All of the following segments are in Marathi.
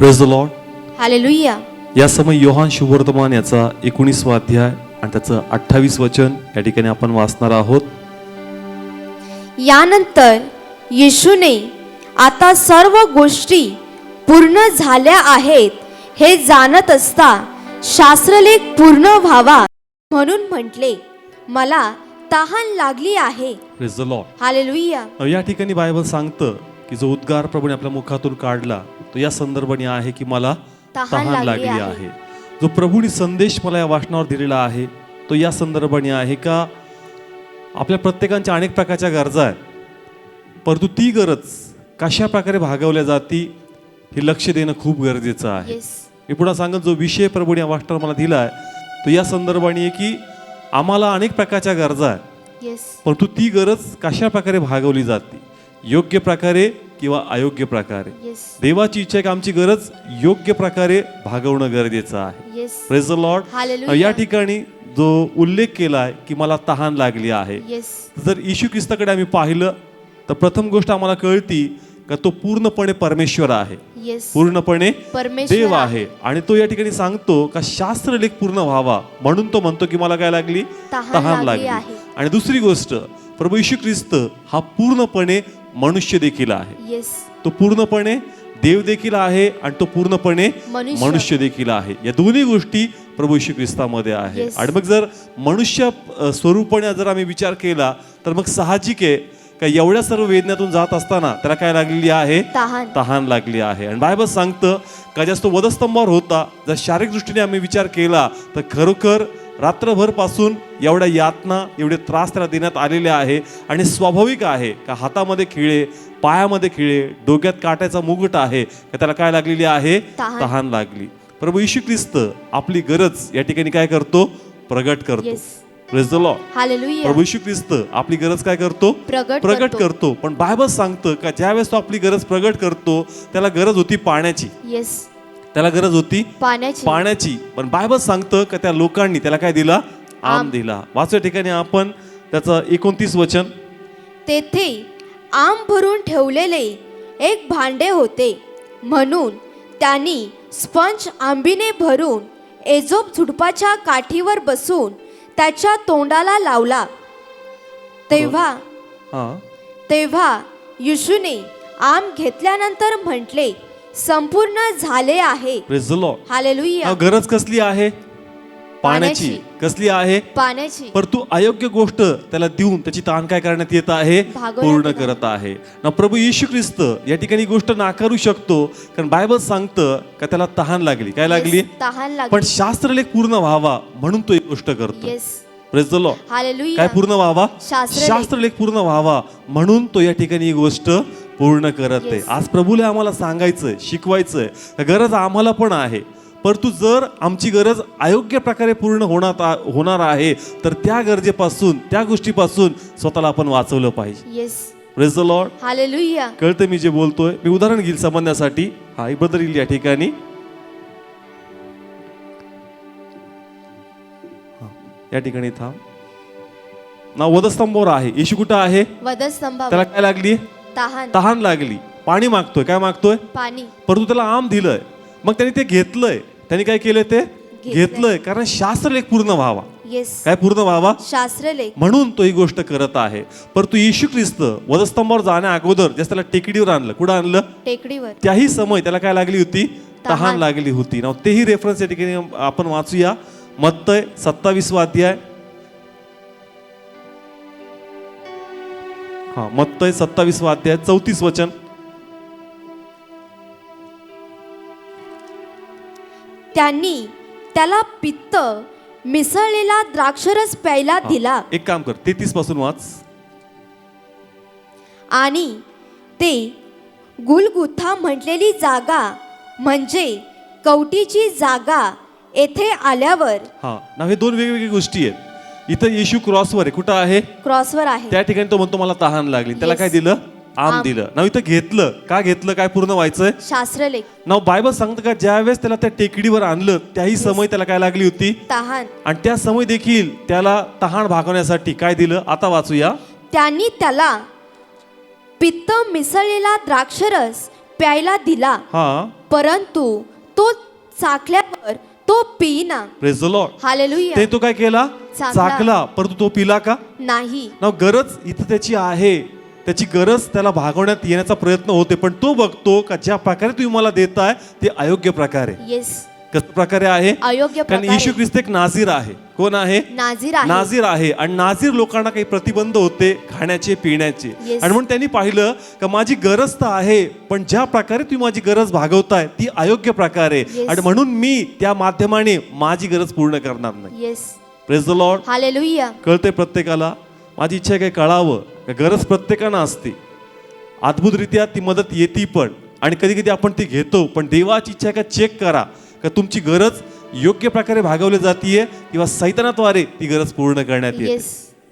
प्रेज द लॉर्ड हालेलुया या समय योहान शुभवर्तमान याचा एकोणीसवा अध्याय आणि त्याचं अठ्ठावीस वचन या ठिकाणी आपण वाचणार आहोत. यानंतर येशूने आता सर्व गोष्टी पूर्ण झाल्या आहेत हे जाणत असता शास्त्रलेख पूर्ण व्हावा म्हणून म्हटले मला तहान लागली आहे. हालेलुया या ठिकाणी बायबल सांगतं की जो उद्गार प्रभूने आपल्या मुखातून काढला तो या संदर्भाने आहे की मला तहान लागली आहे. जो प्रभूने संदेश मला या वाचनावर दिलेला आहे तो या संदर्भाने आहे का? आपल्या प्रत्येकांच्या अनेक प्रकारच्या गरजा आहेत. परंतु ती गरज कशा प्रकारे भागवल्या जाती हे लक्ष देणं खूप गरजेचं आहे. मी पुन्हा सांगत जो विषय प्रभूने या वाचनावर मला दिला आहे तो या संदर्भाने आहे की आम्हाला अनेक प्रकारच्या गरजा आहेत. परंतु ती गरज कशा प्रकारे भागवली जाते? योग्य प्रकारे किंवा अयोग्य प्रकारे. येस देवाची इच्छा आहे की आमची गरज योग्य प्रकारे भागवणं गरजेचं आहे. Yes praise the Lord. या ठिकाणी जो उल्लेख केला आहे की मला तहान लागली आहे. येस जर येशू ख्रिस्ताकडे आम्ही पाहिलं तर प्रथम गोष्ट आम्हाला कळती का तो पूर्णपणे परमेश्वर आहे. येस पूर्णपणे परमेश्वर देव आहे. आणि तो या ठिकाणी सांगतो का शास्त्रलेख पूर्ण व्हावा. म्हणून तो म्हणतो की मला काय लागली? तहान लागली लागली. आहे. आणि दुसरी गोष्ट प्रभू येशू ख्रिस्त हा पूर्णपणे मनुष्य देखील आहे. येस तो पूर्णपणे देव देखील आहे आणि तो पूर्णपणे मनुष्य. मनुष्य देखील आहे. या दोन्ही गोष्टी प्रभू येशू ख्रिस्तामध्ये आहे Yes. आणि मग जर मनुष्य अ, स्वरूपाने जर आम्ही विचार केला तर मग साहजिक आहे का एवढ्या सर्व वेदनेतून जात असताना त्याला काय लागलेली आहे? तहान. तहान लागली आहे. आणि बायबल सांगतं का जास्त वधस्तंभावर होता जर शारीरिक दृष्टीने आम्ही विचार केला तर खरोखर रात्रभरपासून एवढ्या यातना एवढे त्रास त्याला देण्यात आलेले आहे. आणि स्वाभाविक आहे का हातामध्ये खिळे पायामध्ये खिळे डोक्यात काट्याचा मुकुट आहे का त्याला काय लागलेली आहे? तहान. लागली. प्रभू येशू ख्रिस्त आपली गरज या ठिकाणी काय करतो? प्रगट करतो. प्रभू येशू ख्रिस्त आपली गरज काय करतो? प्रगट प्रगट करतो. करतो. पण बायबल सांगतं का ज्यावेळेस तो आपली गरज प्रगट करतो त्याला गरज होती पाण्याची. येस त्याला गरज होती पाण्याची. पाण्याची. पण बायबल सांगतं का त्या लोकांनी त्याला काय दिला? आम. दिला. वाचू ठिकाणी आपण त्याचं एकोणतीस वचन. तेथे आम भरून ठेवलेले एक भांडे होते. म्हणून त्यांनी स्पंज आंबीने भरून एजोब झुडपाच्या काठीवर बसून त्याच्या तोंडाला लावला. तेव्हा हा. तेव्हा येशूने आम घेतल्यानंतर म्हटले संपूर्ण झाले आहे. हालेलुया गरज कसली आहे? पाण्याची. कसली आहे? पाण्याची. पर तू अयोग्य गोष्ट त्याला देऊन त्याची ताण काय करण्यात येत आहे? पूर्ण. करत आहे. ना प्रभू येशू ख्रिस्त या ठिकाणी गोष्ट नाकारू शकतो कारण बायबल सांगतं का त्याला तहान लागली. काय लागली? तहान पण लागली शास्त्रलेख पूर्ण व्हावा म्हणून तो एक गोष्ट करतो. काय पूर्ण व्हावा? शास्त्रलेख. शास्त्रलेख पूर्ण व्हावा म्हणून तो या ठिकाणी ही गोष्ट पूर्ण करत आहे. आज प्रभूला आम्हाला सांगायचंय शिकवायचंय. का गरज आम्हाला पण आहे. परंतु जर आमची गरज अयोग्य प्रकारे पूर्ण होणार होणार आहे तर त्या गरजेपासून त्या गोष्टीपासून स्वतःला आपण वाचवलं पाहिजे. Yes praise the Lord hallelujah कळतं मी जे बोलतोय? मी उदाहरण घेईल समजण्यासाठी हा बदल येईल या ठिकाणी. हा, या ठिकाणी थांब. ना वधस्तंभावर आहे. येशू कुठं आहे? वधस्तंभावर. त्याला काय लागली तहान. तहान लागली. पाणी मागतोय. काय मागतोय? पाणी. परंतु त्याला आम दिलंय. मग त्यांनी ते घेतलंय. त्यांनी काय केलंय ते? घेतलंय. कारण शास्त्रलेख पूर्ण व्हावा. येस काय पूर्ण व्हावा? शास्त्रलेख म्हणून तो ही गोष्ट करत आहे. परंतु येशू ख्रिस्त वधस्तंभावर जाण्या अगोदर जस्ट त्याला टेकडीवर आणलं. कुठं आणलं? टेकडीवर. त्याही समय त्याला काय लागली होती? तहान. लागली होती. ना तेही रेफरन्स या ठिकाणी आपण वाचूया. मत्तय सत्तावीसवा अध्याय. हा मत्तय सत्तावीसवा अध्याय चौतीस वचन. त्यांनी त्याला पित्त मिसळलेला द्राक्षरस प्यायला हा, दिला. एक काम कर तेहतीसपासून वाच. आणि ते गुलगुथा म्हटलेली जागा म्हणजे कवटीची जागा येथे आल्यावर हा ना हे दोन वेगवेगळ्या गोष्टी आहेत. इथं येशू क्रॉसवर आहे. कुठं आहे? क्रॉसवर आहे. त्या ठिकाणी तो म्हणतो मला तहान लागली. त्याला Yes. काय दिलं? आम आम. दिलं. ना इथं घेतलं. का घेतलं? काय पूर्ण व्हायचंय? शास्त्रलेख. नाव बायबल सांगतं का ज्यावेळेस त्याला त्या टेकडीवर आणलं त्याही समय त्याला काय लागली होती? तहान. आणि त्या समय देखील त्याला तहान भागवण्यासाठी काय दिलं? आता वाचूया. त्यांनी त्याला पित्त मिसळलेला द्राक्षरस प्यायला दिला. हा. परंतु तो चाखल्यावर तो पिईना. प्रेज द लॉर्ड हालेलुया ते तो काय केला? चाखला. चाकला. परंतु तो पिला का? नाही. ना गरज इथं त्याची आहे. त्याची गरज त्याला भागवण्यात येण्याचा प्रयत्न होते पण तो बघतो का ज्या प्रकारे तुम्ही मला देताय ते अयोग्य प्रकारे. येस कसं प्रकारे आहे? अयोग्य कारण प्रकारे. येशू ख्रिस्त एक नाझीर आहे. कोण आहे? नाझीर आहे. नाझीर आहे. आणि नाझीर लोकांना काही प्रतिबंध होते खाण्याचे पिण्याचे. Yes. आणि म्हणून त्यांनी पाहिलं का माझी गरज तर आहे पण ज्या प्रकारे तुम्ही माझी गरज भागवताय ती अयोग्य प्रकारे. Yes. आणि म्हणून मी त्या माध्यमाने माझी गरज पूर्ण करणार नाही. Yes praise the Lord hallelujah कळते प्रत्येकाला? माझी इच्छा आहे काय कळावं. का गरज प्रत्येकानं असते. अद्भुतरित्या ती मदत येते पण. आणि कधी कधी आपण ती घेतो पण देवाची इच्छा आहे का चेक करा. का तुमची गरज योग्य प्रकारे भागवली जातीये किंवा सैतानाद्वारे ती गरज पूर्ण करण्यात येते.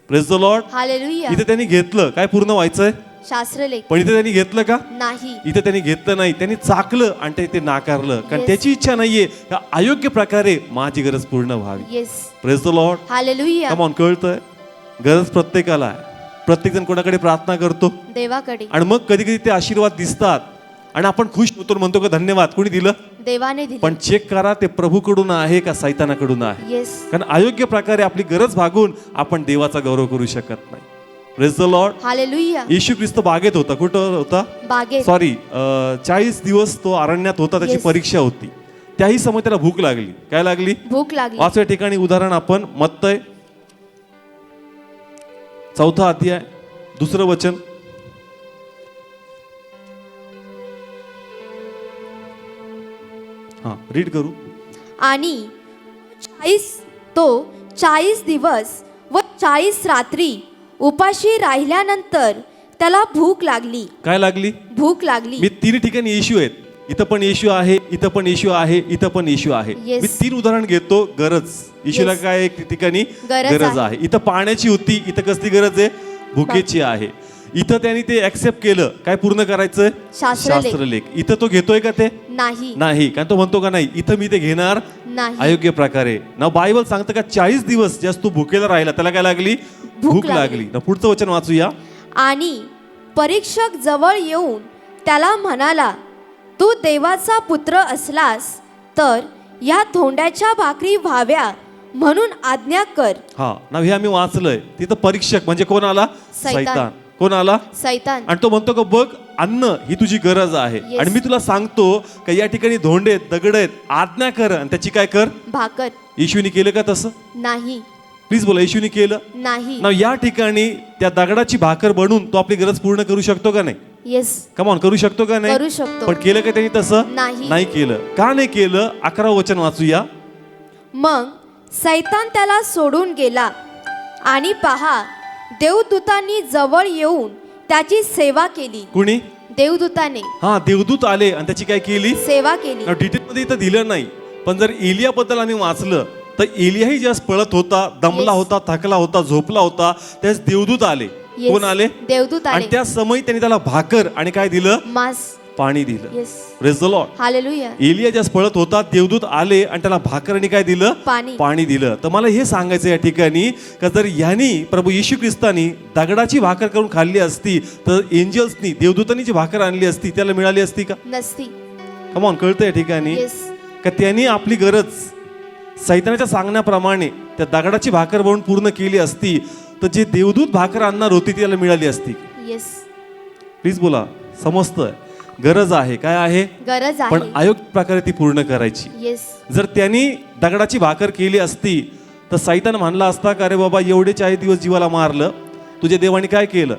प्रेज द लॉर्ड हालेलुया इथे त्यांनी घेतलं. काय पूर्ण व्हायचंय? शास्त्रलेख. पण इथे त्यांनी घेतलं का? नाही. इथे त्यांनी घेतलं नाही. त्यांनी चाकलं आणि ते ते नाकारलं. कारण Yes. त्याची इच्छा नाहीये का अयोग्य प्रकारे माझी गरज पूर्ण व्हावी. Yes praise the Lord hallelujah come on कळतंय? गरज प्रत्येकाला आहे. प्रत्येक जण कोणाकडे प्रार्थना करतो? देवाकडे. आणि मग कधी कधी ते आशीर्वाद दिसतात. आणि आपण खुश होतो आणि म्हणतो का धन्यवाद. कोणी दिलं? देवाने दिले. पण चेक करा ते प्रभूकडून आहे का सैतानाकडून आहे? येस कारण अयोग्य प्रकारे आपली गरज भागून आपण देवाचा गौरव करू शकत नाही. Praise the Lord hallelujah Yeshu Khrist बागेत होता. कुठं होता? बागेत. सॉरी चाळीस दिवस तो अरण्यात होता त्याची Yes. परीक्षा होती. त्याही समय त्याला भूक लागली. काय लागली? भूक लागली. पाचव्या ठिकाणी उदाहरण आपण मत्तय चौथा अध्याय दुसरं वचन. हा रीड करू. आणि चाळीस तो चाळीस दिवस व चाळीस रात्री उपाशी राहिल्यानंतर त्याला भूक लागली. काय लागली? भूक लागली. मी तीन ठिकाणी येशू आहेत. इथं पण येशू आहे इथं पण येशू आहे इथं पण येशू आहे. Yes. मी तीन उदाहरण घेतो गरज. येशूला Yes. काय एक ठिकाणी गरज गरज आहे. आहे. इथं पाण्याची होती इथं कसली गरज आहे? भुकेची आहे. इथं त्यांनी ते ऍक्सेप्ट केलं. काय पूर्ण करायचं शास्त्रलेख. शास्त्रलेख. इथं तो घेतोय का ते? नाही. नाही. कारण तो म्हणतो का नाही इथं मी ते घेणार नाही. अयोग्य प्रकारे. ना बायबल सांगतं का चाळीस दिवस जास्त तू भुकेला राहिला त्याला काय लागली? भूक. लागली. ना पुढचं वचन वाचूया. आणि परीक्षक जवळ येऊन त्याला म्हणाला तू देवाचा पुत्र असलास तर या धोंड्याच्या भाकरी व्हाव्या म्हणून आज्ञा कर. हा. ना हे आम्ही वाचलंय. तिथं परीक्षक म्हणजे कोण आला? सैतान. कोण आला सैतान. आणि तो म्हणतो का बघ अन्न ही तुझी गरज आहे. Yes. आणि मी तुला सांगतो का या ठिकाणी धोंडे आहेत, दगड आहेत आज्ञा कर आणि त्याची काय कर? भाकर. येशूनी केलं का तसं? नाही. प्लीज बोला येशूनी केलं? नाही. ना या ठिकाणी त्या दगडाची भाकर बनवून तो आपली गरज पूर्ण करू शकतो का नाही? येस कमॉन करू शकतो का नाही? करू शकतो. पण केलं का त्यांनी तसं? नाही. नाही केलं. का नाही केलं? अकरा वचन वाचूया. मग सैतान त्याला सोडून गेला. आणि पहा देवदूतांनी जवळ येऊन त्याची सेवा केली. कुणी? देवदूताने. हा देवदूत आले आणि त्याची काय केली? सेवा केली. डिटेल मध्ये इथं दिलं नाही. पण जर एलियाबद्दल आम्ही वाचलं तर एलियाही ज्यास पळत होता दमला. होता थकला होता झोपला होता त्यास देवदूत आले. कोण आले? देवदूत आणि आले त्या समय त्यांनी त्याला भाकर आणि काय दिलं? मास. पाणी दिलं. प्रेज द लॉर्ड हालेलुया एलिया ज्यास पळत होता देवदूत आले आणि त्याला भाकर आणि काय दिलं? पाणी. पाणी दिलं. तर मला हे सांगायचं या ठिकाणी का जर यांनी प्रभू येशू ख्रिस्तानी दगडाची भाकर करून खाल्ली असती तर एंजल्सनी देवदूतांनी जी भाकर आणली असती त्याला मिळाली असती का? नसती. कमॉन कळतं या ठिकाणी? का त्यांनी आपली गरज सैतानाच्या सांगण्याप्रमाणे त्या दगडाची भाकर बनवून पूर्ण केली असती तर जे देवदूत भाकर आणणार होती त्याला मिळाली असती येस प्लीज बोला समजतं गरज आहे. काय आहे? गरज पण आहे. अयोग्य प्रकारे ती पूर्ण करायची. येस जर त्यांनी दगडाची भाकर केली असती तर सैतान म्हणला असता का अरे बाबा एवढे चाळीस दिवस जीवाला मारलं तुझ्या देवाने काय केलं?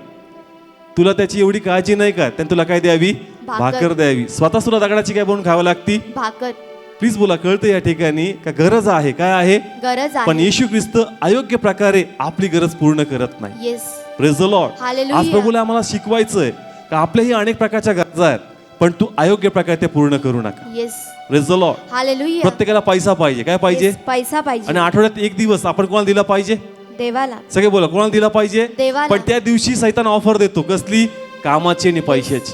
तुला त्याची एवढी काळजी नाही का? त्याने तुला काय द्यावी? भाकर. द्यावी. स्वतः तुला दगडाची काय बनवून खावी लागती? भाकर. प्लीज बोला कळतं या ठिकाणी का गरज आहे. काय आहे? गरज पण येशू ख्रिस्त अयोग्य प्रकारे आपली गरज पूर्ण करत नाही. Yes Lord. आज प्रभूला आम्हाला शिकवायचंय का आपल्याही अनेक प्रकारच्या गरजा आहेत पण तू अयोग्य प्रकारे ते पूर्ण करू नका. येस हालेलुया प्रत्येकाला पैसा पाहिजे काय पाहिजे? Yes, पैसा पाहिजे. आणि आठवड्यात एक दिवस आपण कोणाला दिला पाहिजे? देवाला. सगळे बोला कोणाला दिला पाहिजे? देवाला. पण त्या दिवशी सैतान ऑफर देतो कसली? कामाची आणि पैशाची.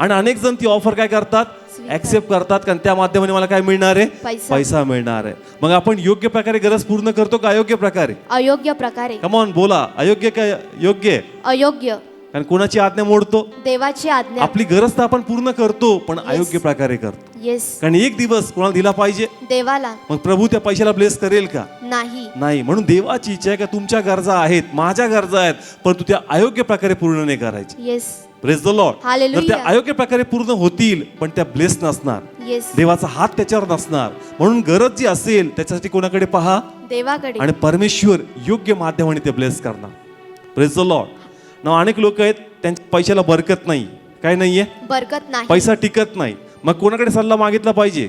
आणि अनेक जण ती ऑफर काय करतात. ऍक्सेप्ट करतात कारण त्या माध्यमाने मला काय मिळणार आहे? पैसा. पैसा मिळणार आहे. मग आपण योग्य प्रकारे गरज पूर्ण करतो का अयोग्य प्रकारे? अयोग्य प्रकारे. कमॉन बोला. अयोग्य काय? योग्य? आहे? अयोग्य. कारण कोणाची आज्ञा मोडतो? देवाची आज्ञा. आपली गरज तर आपण पूर्ण करतो पण अयोग्य प्रकारे करतो. येस कारण एक दिवस कोणाला दिला पाहिजे? देवाला. मग प्रभू त्या पैशाला ब्लेस करेल का? नाही. नाही. म्हणून देवाची इच्छा आहे का तुमच्या गरजा आहेत माझ्या गरजा आहेत परंतु त्या अयोग्य प्रकारे पूर्ण नाही करायची. Yes praise the Lord Hallelujah. तर त्या अयोग्य प्रकारे पूर्ण होतील पण त्या ब्लेस नसणार. येस देवाचा हात त्याच्यावर नसणार. म्हणून गरज जी असेल त्याच्यासाठी कोणाकडे पहा? देवाकडे. आणि परमेश्वर योग्य माध्यमाने ते ब्लेस करणार. प्रेस द लॉर्ड ना अनेक लोक आहेत त्यांच्या पैशाला बरकत नाही. काय नाहीये? बरकत नाही. पैसा टिकत नाही. मग कोणाकडे सल्ला मागितला पाहिजे?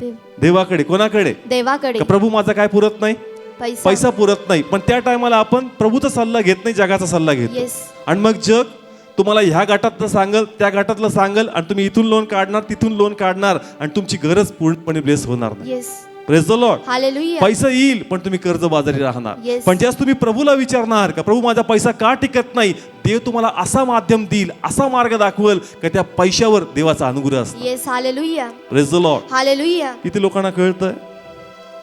देव- देवाकडे. कोणाकडे? देवाकडे. का प्रभू माझा काय पुरत नाही? पैसा. पैसा पुरत नाही. पण त्या टायमाला आपण प्रभूचा सल्ला घेत नाही जगाचा सल्ला घेतो आणि मग जग तुम्हाला ह्या गटातलं सांगल त्या गटातलं सांगल आणि तुम्ही इथून लोन काढणार तिथून लोन काढणार आणि तुमची गरज पूर्णपणे ब्लेस होणार नाही. येस प्रेस द लॉर्ड पैसा येईल पण तुम्ही कर्ज बाजारी राहणार. पण ज्यास तुम्ही प्रभूला विचारणार का प्रभू माझा पैसा का टिकत नाही? देव तुम्हाला असा माध्यम देईल असा मार्ग दाखवेल का त्या पैशावर देवाचा अनुग्रह असतो? किती लोकांना कळतंय?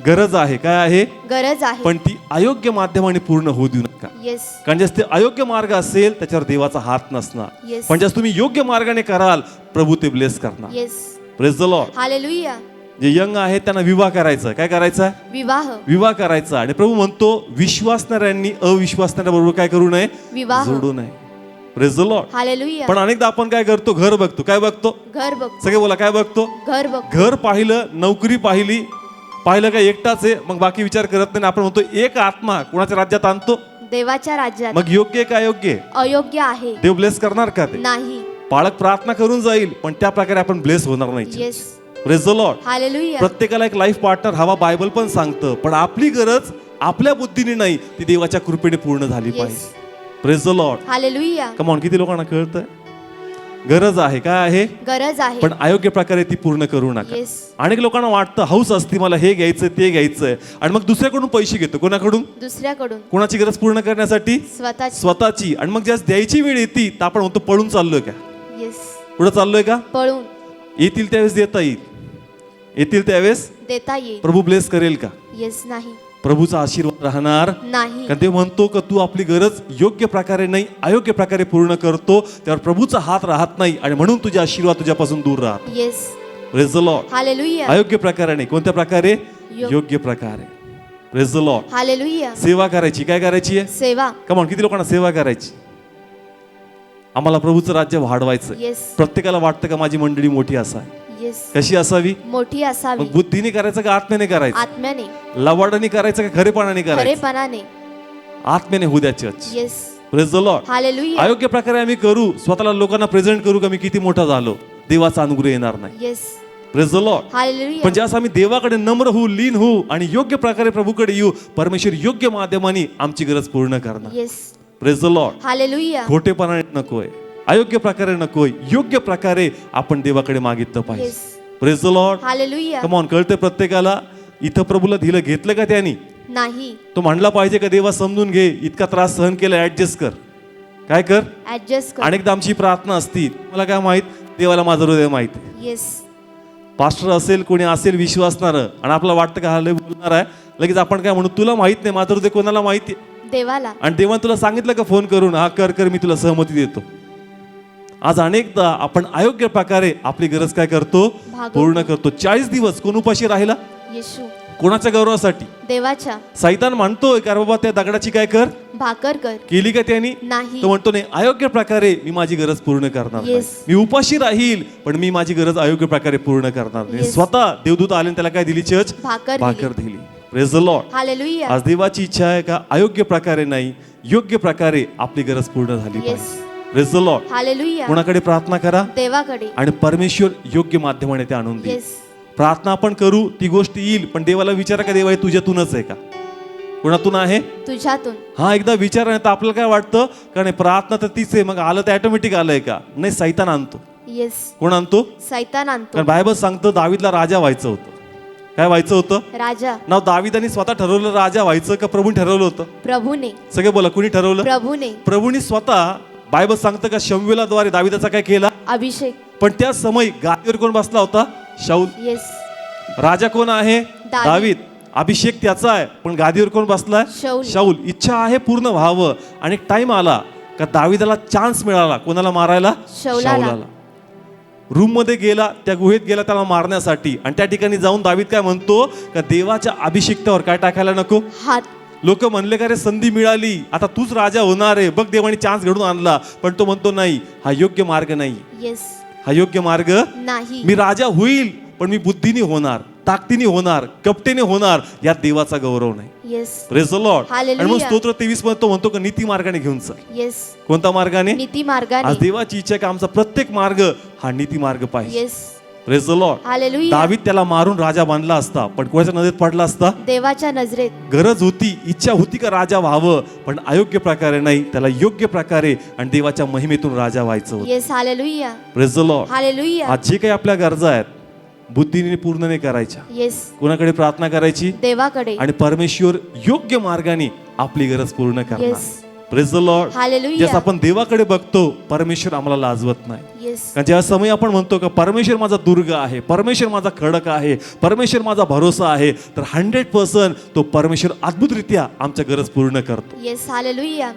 गरज आहे. काय आहे? गरज आहे. पण ती अयोग्य माध्यमाने पूर्ण होऊ देऊ नका. कारण जास्त ते अयोग्य मार्ग असेल त्याच्यावर देवाचा हात नसणार. पण जास्त तुम्ही योग्य मार्गाने कराल प्रभू ते ब्लेस करणार. प्रेस द लॉर्ड हालेलुया जे यंग आहेत त्यांना विवाह करायचा. काय करायचा? विवाह. विवाह करायचा. आणि प्रभू म्हणतो विश्वासणाऱ्यांनी अविश्वासणाऱ्या बरोबर काय करू नये? विवाह. जोडू नये. प्रेस द लॉर्ड हालेलुया पण अनेकदा आपण काय करतो? घर बघतो. काय बघतो? घर बघ सगळे बोला काय बघतो? घर बघ घर पाहिलं नोकरी पाहिली. पाहिलं काय? एकटाच आहे. मग बाकी विचार करत नाही. आपण म्हणतो एक आत्मा कोणाच्या राज्यात आणतो? देवाच्या राज्यात. मग योग्य का अयोग्य? आहे? अयोग्य आहे. देव ब्लेस करणार का ते? नाही. पाळक प्रार्थना करून जाईल पण त्या प्रकारे आपण ब्लेस होणार नाही. द लॉर्ड प्रत्येकाला एक लाईफ पार्टनर हवा बायबल पण सांगतं. पण आपली गरज आपल्या बुद्धीने नाही ती देवाच्या कृपेने पूर्ण झाली पाहिजे. लॉर्ड कमॉन किती लोकांना कळतंय? गरज आहे. काय आहे? गरज आहे. पण अयोग्य प्रकारे ती पूर्ण करू नका. अनेक लोकांना वाटतं हौस असती मला हे घ्यायचं ते घ्यायचंय. आणि मग दुसऱ्याकडून पैसे घेतो. कोणाकडून? दुसऱ्याकडून. कोणाची गरज पूर्ण करण्यासाठी? स्वतःची. आणि मग ज्यास द्यायची वेळ येते आपण म्हणतो पळून चाललोय का? पुढे चाललोय का? पळून. येतील त्यावेळेस देता येईल. येतील त्यावेळेस? देता येईल. प्रभू ब्लेस करेल का? येस नाही. प्रभूचा आशीर्वाद राहणार. नाही. कारण ते म्हणतो का तू आपली गरज योग्य प्रकारे नाही अयोग्य प्रकारे पूर्ण करतो. त्यावर प्रभूचा हात राहत नाही आणि म्हणून तुझे आशीर्वाद तुझ्यापासून दूर राहत yes praise the Lord hallelujah अयोग्य प्रकारे नाही. कोणत्या प्रकारे? योग्य प्रकारे. प्रेज द लॉर्ड हालेलुया सेवा करायची. काय करायची आहे? सेवा. कमॉन किती लोकांना सेवा करायची? आम्हाला प्रभूचं राज्य वाढवायचं प्रत्येकाला वाटतं का माझी मंडळी मोठी येस कशी असावी? मोठी असावी. मग बुद्धीने करायचं का आत्म्याने करायचं? आत्म्याने. लवाडाने करायचं का खरेपणाने करायचं? खरेपणाने. आत्म्याने होऊ द्या church yes praise the Lord hallelujah अयोग्य प्रकारे आम्ही करू. स्वतःला लोकांना प्रेझेंट करू का मी किती मोठा झालो? देवाचा अनुग्रह येणार नाही. Yes praise the Lord hallelujah पण ज्यास आम्ही देवाकडे नम्र होऊ लीन होऊ आणि योग्य प्रकारे प्रभूकडे येऊ परमेश्वर योग्य माध्यमाने आमची गरज पूर्ण करणार. Yes praise the Lord hallelujah खोटेपणाने नकोय अयोग्य प्रकारे नकोय योग्य प्रकारे आपण देवाकडे मागितलं पाहिजे. Praise the Lord hallelujah come on कळते प्रत्येकाला? इथं प्रभूला दिलं घेतलं का त्यांनी? नाही. तो म्हणला पाहिजे का देवा समजून घे इतका त्रास सहन केला ऍडजस्ट कर. काय कर? ऍडजस्ट कर. अनेकदा आमची प्रार्थना असती. मला काय माहीत? देवाला माझं हृदय माहीत. येस पास्टर असेल कोणी असेल विश्वासणार. आणि आपल्याला वाटतं का हा लय बोलणार आहे. लगेच आपण काय म्हणू तुला माहीत नाही माझं हृदय कोणाला माहिती देवाला. आणि देवाने तुला सांगितलं का फोन करून हा कर कर मी तुला सहमती देतो. आज अनेकदा आपण अयोग्य प्रकारे आपली गरज काय करतो? भागवतो. पूर्ण करतो. चाळीस दिवस कोण उपाशी राहिला? येशू. कोणाच्या गौरवासाठी? देवाच्या. सैतान म्हणतोय का बाबा त्या दगडाची काय कर? भाकर कर. केली का त्यांनी? नाही. तो म्हणतो नाही अयोग्य प्रकारे मी माझी गरज पूर्ण करणार नाही. Yes. मी उपाशी राहील पण मी माझी गरज अयोग्य प्रकारे पूर्ण करणार नाही. Yes. स्वतः देवदूत आले आणि त्याला काय दिली चर्च भाकर भाकर दिली. प्रेज द लॉर्ड हालेलुया आज देवाची इच्छा आहे का? अयोग्य प्रकारे नाही योग्य प्रकारे आपली गरज पूर्ण झाली पाहिजे. प्रेज द लॉर्ड हालेलुया कोणाकडे प्रार्थना करा? देवाकडे. आणि परमेश्वर योग्य माध्यमाने ते आणून दे येस प्रार्थना आपण करू ती गोष्ट येईल पण देवाला विचारा का देवा हे तुझ्यातूनच आहे का? कोणातून आहे? तुझ्यातून. हा एकदा विचार आहे तर आपल्याला काय वाटतं? का नाही प्रार्थना तर तीच आहे मग आलं तर ऑटोमॅटिक आलंय का? नाही सैतान आणतो. येस कोण आणतो? सैतान आणतो. कारण बायबल सांगतं दावीदला राजा व्हायचं होतं. काय व्हायचं होतं? राजा. नाव दाविदानी स्वतः ठरवलं राजा व्हायचं का प्रभूने ठरवलं होतं? प्रभूने. सगळे बोला कुणी ठरवलं? प्रभूने. प्रभूने स्वतः बायबल सांगतं का शंभूलाद्वारे दाविदाचा काय केला? अभिषेक. पण त्या समय गादीवर कोण बसला होता? शाऊल. येस राजा कोण आहे? दावीद. अभिषेक त्याचा आहे पण गादीवर कोण बसलाय? शाऊल. शाऊल. इच्छा आहे पूर्ण व्हावं आणि टाइम आला का दाविदाला चान्स मिळाला. कोणाला मारायला? शौलाला. रूममध्ये गेला त्या गुहेत गेला त्याला मारण्यासाठी. आणि त्या ठिकाणी जाऊन दावीद काय म्हणतो? का देवाच्या अभिषिक्तावर काय टाकायला नको? हात लोक म्हणले का रे संधी मिळाली आता तूच राजा होणार आहे. बघ देवाने चान्स घडून आणला पण तो म्हणतो नाही हा योग्य मार्ग नाही. येस हा योग्य मार्ग नाही. मी राजा होईल पण मी बुद्धीने होणार ताकदीने होणार कपटेने होणार यात देवाचा गौरव नाही. येस. Hallelujah. आणि मग स्तोत्र तेवीसमध्ये तो म्हणतो का नीती मार्गाने घेऊन चल. येस कोणता मार्गाने? नीती मार्गाने. आज देवाची इच्छा आहे की आमचा प्रत्येक मार्ग हा नीती मार्ग पाहिजे. Yes The Lord. हालेलुया दावीद त्याला मारून राजा बांधला असता पण कोणाच्या नजरेत पडला असता? देवाच्या नजरेत. गरज होती इच्छा होती का राजा व्हावं पण अयोग्य प्रकारे नाही त्याला योग्य प्रकारे आणि देवाच्या महिमेतून राजा व्हायचं होतं. Yes hallelujah Praise the Lord. Hallelujah आज जे काही आपल्या गरजा आहेत बुद्धीने पूर्ण नाही करायच्या. येस कोणाकडे प्रार्थना करायची? देवाकडे. आणि परमेश्वर योग्य मार्गाने आपली गरज पूर्ण करणार. येस प्रेज द लॉर्ड ज्यास आपण देवाकडे बघतो परमेश्वर आम्हाला लाजवत नाही. कारण ज्या समय आपण म्हणतो का परमेश्वर माझा दुर्ग आहे परमेश्वर माझा खडक आहे परमेश्वर माझा भरोसा आहे तर हंड्रेड पर्सेंट तो परमेश्वर अद्भुतरित्या आमच्या गरज पूर्ण करतो.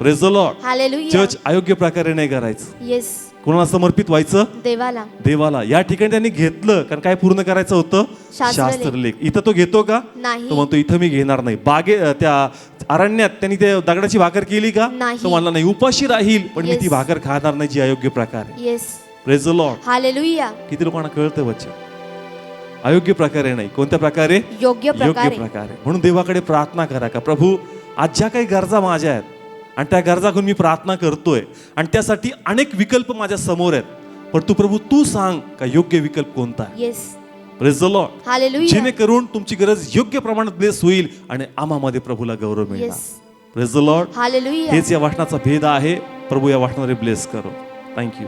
प्रेज द लॉर्ड चर्च अयोग्य प्रकारे नाही करायचं. येस कोणाला समर्पित व्हायचं? देवाला. देवाला. या ठिकाणी त्यांनी घेतलं कारण काय पूर्ण करायचं होतं? शास्त्रलेख. इथं तो घेतो का? नाही. तो म्हणतो इथं मी घेणार नाही. बागे त्या अरण्यात त्यांनी ते दगडाची भाकर केली का? नाही. तो म्हणला नाही उपाशी राहील. पण मी. ती भाकर खाणार नाही जी अयोग्य प्रकारे. प्रेज लॉर्ड हालेलुया किती लोकांना कळतं बच्चे अयोग्य प्रकारे नाही. कोणत्या प्रकारे? योग्य प्रकारे. म्हणून देवाकडे प्रार्थना करा का प्रभू आज ज्या काही गरजा माझ्या आहेत आणि त्या गरजा घेऊन मी प्रार्थना करतोय. आणि त्यासाठी अनेक विकल्प माझ्यासमोर आहेत. पण तू प्रभू तू सांग का योग्य विकल्प कोणता आहे? येस जेणेकरून तुमची गरज योग्य प्रमाणात ब्लेस होईल आणि आमामध्ये प्रभूला गौरव मिळणार. येस प्रेज द लॉर्ड हेच या वाचनाचा भेद आहे. प्रभू या वाचनाने ब्लेस करो. थँक्यू